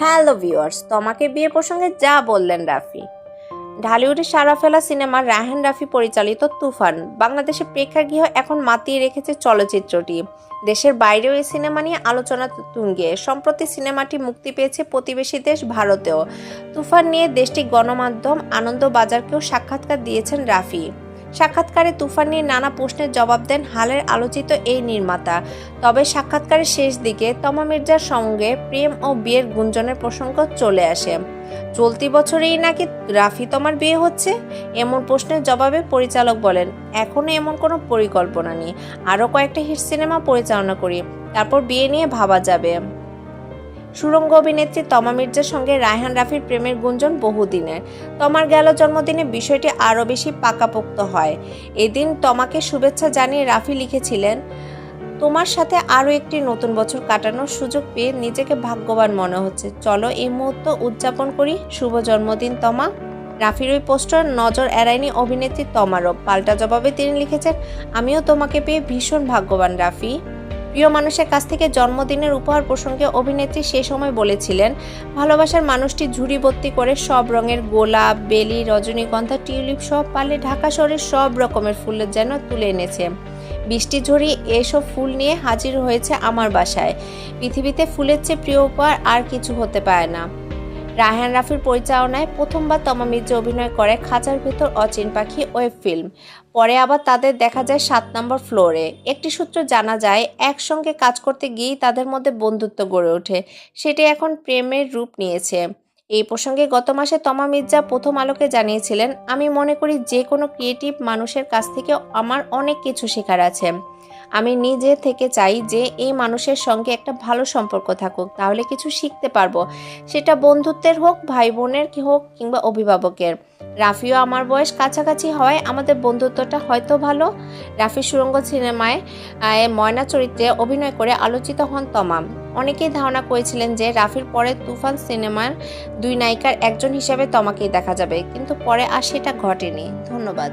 Hello viewers, তোমাকে বিয়ে প্রসঙ্গে যা বললেন রাফি। ঢালিউডে সারা ফেলা সিনেমার রাহেন রাফি পরিচালিত তুফান বাংলাদেশের প্রেক্ষাগৃহ এখন মাতিয়ে রেখেছে চলচ্চিত্রটি। দেশের বাইরেও এই সিনেমা নিয়ে আলোচনা তুঙ্গে। সম্প্রতি সিনেমাটি মুক্তি পেয়েছে প্রতিবেশী দেশ ভারতেও। তুফান নিয়ে দেশটি গণমাধ্যম আনন্দবাজারকেও সাক্ষাৎকার দিয়েছেন রাফি। সাক্ষাৎকারে তুফান নিয়ে নানা প্রশ্নের জবাব দেন হালের আলোচিত এই নির্মাতা। তবে সাক্ষাৎকারের শেষ দিকে তমা মির্জার সঙ্গে প্রেম ও বিয়ের গুঞ্জনের প্রসঙ্গ চলে আসে। চলতি বছরেই নাকি রাফি তোমার বিয়ে হচ্ছে? এমন প্রশ্নের জবাবে পরিচালক বলেন, এখনও এমন কোনো পরিকল্পনা নেই। আরও কয়েকটা হিট সিনেমা পরিচালনা করি। তারপর বিয়ে নিয়ে ভাবা যাবে। সুরঙ্গ অভিনেত্রী তমা মির্জার সঙ্গে রায়হান রাফির প্রেমের গুঞ্জন বহুদিনের। তমার গেল জন্মদিনে বিষয়টি আরও বেশি পাকাপোক্ত হয়। এদিন তমাকে শুভেচ্ছা জানিয়ে রাফি লিখেছিলেন, তোমার সাথে আরও একটি নতুন বছর কাটানোর সুযোগ পেয়ে নিজেকে ভাগ্যবান মনে হচ্ছে। চলো এই মুহূর্ত উদযাপন করি। শুভ জন্মদিন, তমা। রাফির ওই পোস্টার নজর এড়ায়নি অভিনেত্রী তমারও। পাল্টা জবাবে তিনি লিখেছেন, আমিও তোমাকে পেয়ে ভীষণ ভাগ্যবান, রাফি। প্রিয় মানুষের কাছ থেকে জন্মদিনের উপহার প্রসঙ্গে অভিনেত্রী সে সময় বলেছিলেন, ভালোবাসার মানুষটি ঝুড়ি ভর্তি করে সব রঙের গোলাপ, বেলি, রজনীগন্ধা, টিউলিপ সব পালে ঢাকা শহরের সব রকমের ফুলের যেন তুলে এনেছে। বৃষ্টি ঝরি এসব ফুল নিয়ে হাজির হয়েছে আমার বাসায়। পৃথিবীতে ফুলের চেয়ে প্রিয় উপহার আর কিছু হতে পারে না। রায়হান রাফির পরিচালনায় প্রথমবার তমা মির্জা অভিনয় করে খাঁচার ভেতর অচিন পাখি ওয়েব ফিল্ম। পরে আবার তাদের দেখা যায় সাত নম্বর ফ্লোরে। একটি সূত্র জানা যায়, একসঙ্গে কাজ করতে গিয়েই তাদের মধ্যে বন্ধুত্ব গড়ে ওঠে। সেটি এখন প্রেমের রূপ নিয়েছে। এই প্রসঙ্গে গত মাসে তমা মির্জা প্রথম আলোকে জানিয়েছিলেন, আমি মনে করি যে কোনো ক্রিয়েটিভ মানুষের কাছ থেকে আমার অনেক কিছু শেখার আছে। আমি নিজে থেকে চাই যে এই মানুষের সঙ্গে একটা ভালো সম্পর্ক থাকুক, তাহলে কিছু শিখতে পারব। সেটা বন্ধুত্বের হোক ভাই বোনের হোক, কিংবা অভিভাবকের। রাফিও আমার বয়স কাছাকাছি হয় আমাদের বন্ধুত্বটা হয়তো ভালো। রাফি সুরঙ্গ সিনেমায় ময়না চরিত্রে অভিনয় করে আলোচিত হন তমাম। অনেকেই ধারণা করেছিলেন যে রাফির পরে তুফান সিনেমার দুই নায়িকার একজন হিসাবে তমাকেই দেখা যাবে, কিন্তু পরে আর সেটা ঘটেনি। ধন্যবাদ।